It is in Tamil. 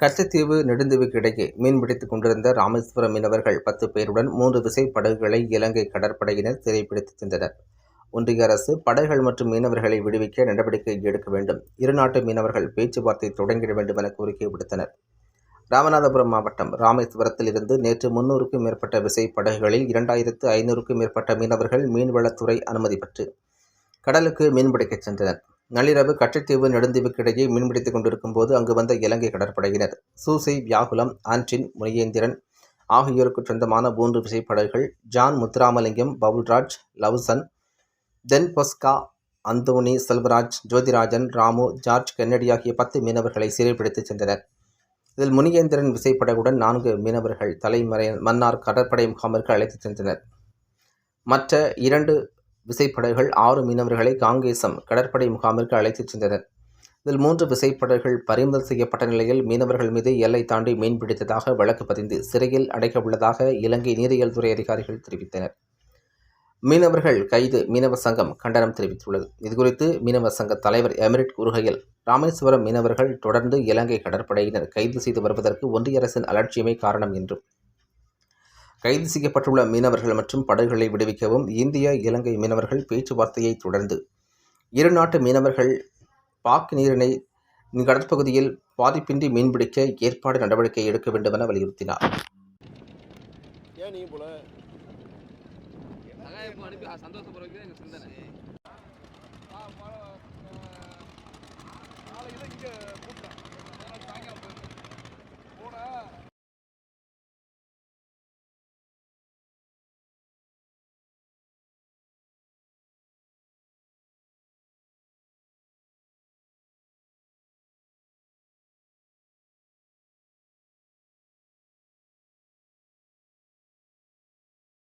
கச்சத்தீவு நெடுந்தீவுக்கு இடையே மீன்பிடித்துக் கொண்டிருந்த ராமேஸ்வரம் மீனவர்கள் பத்து பேருடன் மூன்று விசை படகுகளை இலங்கை கடற்படையினர் சிறைப்பிடித்து சென்றனர். ஒன்றிய அரசு படகுகள் மற்றும் மீனவர்களை விடுவிக்க நடவடிக்கை எடுக்க வேண்டும். இருநாட்டு மீனவர்கள் பேச்சுவார்த்தை தொடங்கிட வேண்டும் என கோரிக்கை விடுத்தனர். ராமநாதபுரம் மாவட்டம் ராமேஸ்வரத்தில் இருந்து நேற்று முன்னூறுக்கும் மேற்பட்ட விசை படகுகளில் இரண்டாயிரத்து ஐநூறுக்கும் மேற்பட்ட மீனவர்கள் மீன்வளத்துறை அனுமதி பெற்று கடலுக்கு மீன்பிடிக்கச் சென்றனர். நள்ளிரவு கச்சத்தீவு நெடுந்தீவுக்கிடையே மீன்பிடித்துக் கொண்டிருக்கும் போது அங்கு வந்த இலங்கை கடற்படையினர் சூசை வியாகுலம் ஆன்டின் முனியேந்திரன் ஆகியோருக்கு சொந்தமான மூன்று விசைப்படகுகள் John Muthuramalingam Paulraj Lawson Don Bosco Anthony Selvaraj Jothirajan Ramu George Kennedy ஆகிய பத்து மீனவர்களை சிறைப்பிடித்துச் சென்றனர். இதில் முனியேந்திரன் விசைப்படகுடன் நான்கு மீனவர்கள் தலைமறை மன்னார் கடற்படை முகாமிற்கு அழைத்துச் சென்றனர். மற்ற இரண்டு விசைப்படகுகள் ஆறு மீனவர்களை காங்கேசம் கடற்படை முகாமிற்கு அழைத்துச் சென்றனர். இதில் மூன்று விசைப்படகுகள் பறிமுதல் செய்யப்பட்ட நிலையில் மீனவர்கள் மீது எல்லை தாண்டி மீன்பிடித்ததாக வழக்கு பதிந்து சிறையில் அடைக்க உள்ளதாக இலங்கை நீரியல் துறை அதிகாரிகள் தெரிவித்தனர். மீனவர்கள் கைது மீனவ சங்கம் கண்டனம் தெரிவித்துள்ளது. இதுகுறித்து மீனவ சங்க தலைவர் எமிரிட் கூறுகையில் ராமேஸ்வரம் மீனவர்கள் தொடர்ந்து இலங்கை கடற்படையினர் கைது செய்து வருவதற்கு ஒன்றிய அரசின் அலட்சியமே காரணம் என்றும் கைது செய்யப்பட்டுள்ள மீனவர்கள் மற்றும் படகுகளை விடுவிக்கவும் இந்தியா இலங்கை மீனவர்கள் பேச்சுவார்த்தையை தொடர்ந்து. இரு நாட்டு மீனவர்கள் பாக் நீரினை கடற்பகுதியில் பாதிப்பின்றி மீன்பிடிக்க ஏற்பாடு நடவடிக்கை எடுக்க வேண்டும் என வலியுறுத்தினார். ஏன்